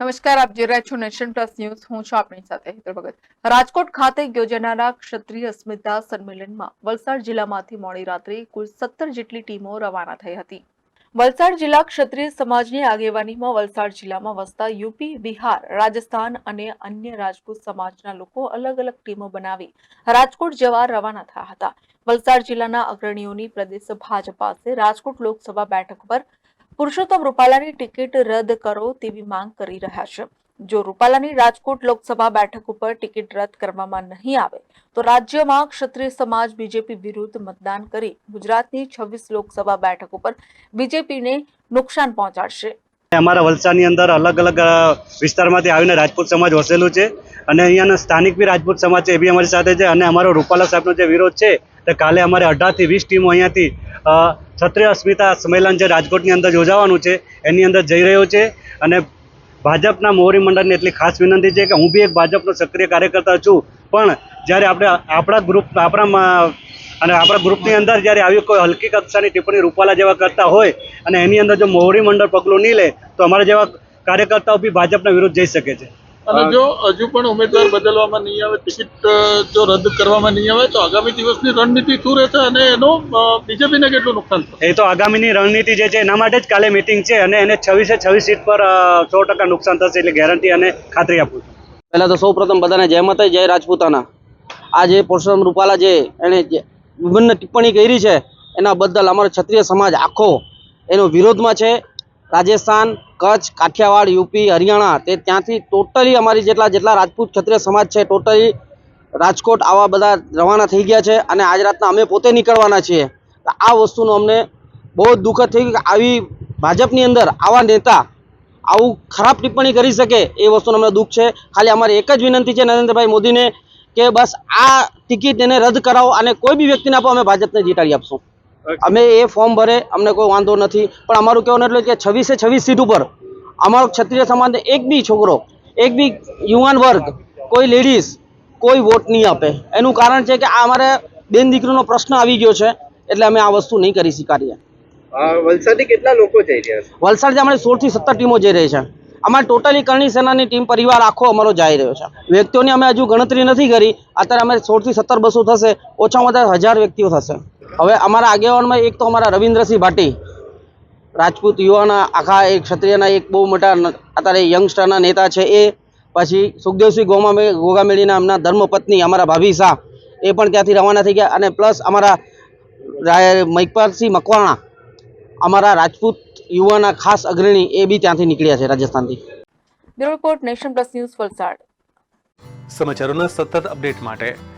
નમસ્કાર, આપ જોઈ રહ્યા છો નેશન પ્લસ ન્યૂઝ. હું છું આપણી સાથે ભગત. રાજકોટ ખાતે યોજાનારા ક્ષત્રિય અસ્મિતા સંમેલનમાં વલસાડ જિલ્લામાંથી મોડી રાત્રે કુલ સત્તર જેટલી ટીમો રવાના થઈ હતી. વલસાડ જિલ્લા ક્ષત્રિય સમાજની આગેવાનીમાં વલસાડ જિલ્લામાં વસતા યુપી, બિહાર, રાજસ્થાન અને અન્ય રાજપૂત સમાજના લોકો અલગ અલગ ટીમો બનાવી રાજકોટ જવા રવાના થયા હતા. વલસાડ જિલ્લાના અગ્રણીઓની પ્રદેશ ભાજપ પાસે રાજકોટ લોકસભા બેઠક પર પુરુષોત્તમ રૂપાલાની ટિકિટ રદ કરો તેવી માંગ કરી રહ્યા છે. જો રૂપાલાની રાજકોટ લોકસભા બેઠક ઉપર ટિકિટ રદ કરવામાં નહીં આવે, તો રાજ્યમાં ક્ષત્રિય સમાજ બીજેપી વિરુદ્ધ મતદાન કરી ગુજરાતની છવ્વીસ લોકસભા બેઠક ઉપર બીજેપીને નુકસાન પહોંચાડશે. અમારા વલસાડની અંદર અલગ અલગ વિસ્તારમાંથી આવીને રાજપૂત સમાજ વસેલું છે અને અહીંયાના સ્થાનિક બી રાજપૂત સમાજ છે એ બી અમારી સાથે છે અને અમારો રૂપાલા સાહેબનો જે વિરોધ છે, તો કાલે અમારે અઢારથી વીસ ટીમો અહીંયાથી ક્ષત્રિય અસ્મિતા સંમેલન જે રાજકોટની અંદર યોજાવાનું છે, એની અંદર જઈ રહ્યો છે અને ભાજપના મોહરી મંડળને એટલી ખાસ વિનંતી છે કે હું બી એક ભાજપનો સક્રિય કાર્યકર્તા છું, પણ જ્યારે આપણે આપણા ગ્રુપ આપણા અને આપણા ગ્રુપની અંદર જ્યારે આવી કોઈ હલકી કક્ષાની ટિપ્પણી રૂપાલા જેવા કરતા હોય અને એની અંદર જો મોવડી મંડળ પગલું નહીં લે, તો અમારા જેવા કાર્યકર્તાઓ બી ભાજપના વિરુદ્ધ જઈ શકે છે. અને જો હજુ પણ ઉમેદવાર બદલવામાં નહીં આવે ટિકિટ જો રદ કરવામાં નહીં આવે તો આગામી દિવસની રણનીતિ શું રહેશે અને એનું બીજેપીને કેટલું નુકસાન થશે? એ તો આગામીની રણનીતિ જે છે એના માટે જ કાલે મિટિંગ છે અને એને છવ્વીસે છવ્વીસ સીટ પર સો ટકા નુકસાન થશે એટલે ગેરંટી અને ખાતરી આપું છું. પહેલા તો સૌ પ્રથમ બધાને જય માતા જય રાજપૂતાના. આ જે પુરુષોત્તમ રૂપાલા જે એણે જે વિભિન્ન ટિપ્પણી કરી છે એના બદલ અમારો ક્ષત્રિય સમાજ આખો એનો વિરોધમાં છે. રાજસ્થાન કચ્છ, કાઠિયાવાડ, યુપી, હરિયાણા તે ત્યાંથી ટોટલી અમારી જેટલા જેટલા રાજપૂત ક્ષત્રિય સમાજ છે ટોટલી રાજકોટ આવા બધા રવાના થઈ ગયા છે અને આજ રાતના અમે પોતે નીકળવાના છીએ. આ વસ્તુનું અમને બહુ જ દુઃખદ થયું કે આવી ભાજપની અંદર આવા નેતા આવું ખરાબ ટિપ્પણી કરી શકે એ વસ્તુનો અમને દુઃખ છે. ખાલી અમારી એક જ વિનંતી છે નરેન્દ્રભાઈ મોદીને કે બસ આ ટિકિટ એને રદ કરાવો અને કોઈ બી વ્યક્તિને આપો અમે ભાજપને જીતાડી આપશું. અમે એ ફોર્મ ભરે અમને કોઈ વાંધો નથી. પણ અમારું કહેવાનું એટલે કે છવ્વીસે છવ્વીસ સીટ ઉપર અમારો ક્ષત્રિય સમાજને એક બી છોકરો એક બી યુવાન વર્ગ કોઈ લેડીઝ કોઈ વોટ નહીં આપે. એનું કારણ છે કે આ અમારે બેન દીકરીનો પ્રશ્ન આવી ગયો છે એટલે અમે આ વસ્તુ નહીં કરી સ્વીકારીએ વલસાડથી કેટલા લોકો જઈ રહ્યા છે? વલસાડ અમારી સોળથી સત્તર ટીમો જઈ રહી છે. અમારે ટોટલી કરણી સેનાની ટીમ પરિવાર આખો અમારો જઈ રહ્યો છે. વ્યક્તિઓની અમે હજુ ગણતરી નથી કરી. અત્યારે અમે સોળથી સત્તર બસો થશે ઓછામાં ઓછા હજાર વ્યક્તિઓ થશે. હવે અમારા આગેવાનમાં એક તો અમારા રવિન્દ્રસિંહ ભાટી રાજપૂત યુવાના આખા એક ક્ષત્રિયના એક બહુ મોટા અત્યારે યંગસ્ટરના નેતા છે એ. પછી સુખદેવસિંહ ગોમા ગોગામેળીના એમના ધર્મપત્ની અમારા ભાભી શાહ એ પણ ત્યાંથી રવાના થઈ ગયા. અને પ્લસ અમારા મહિપાલસિંહ મકવાણા અમારા રાજપૂત યુવાના ખાસ અગ્રણી એ બી ત્યાંથી નીકળ્યા છે રાજસ્થાનથી. Bureau report nation plus news Valsad. સમાચારોના સતત અપડેટ માટે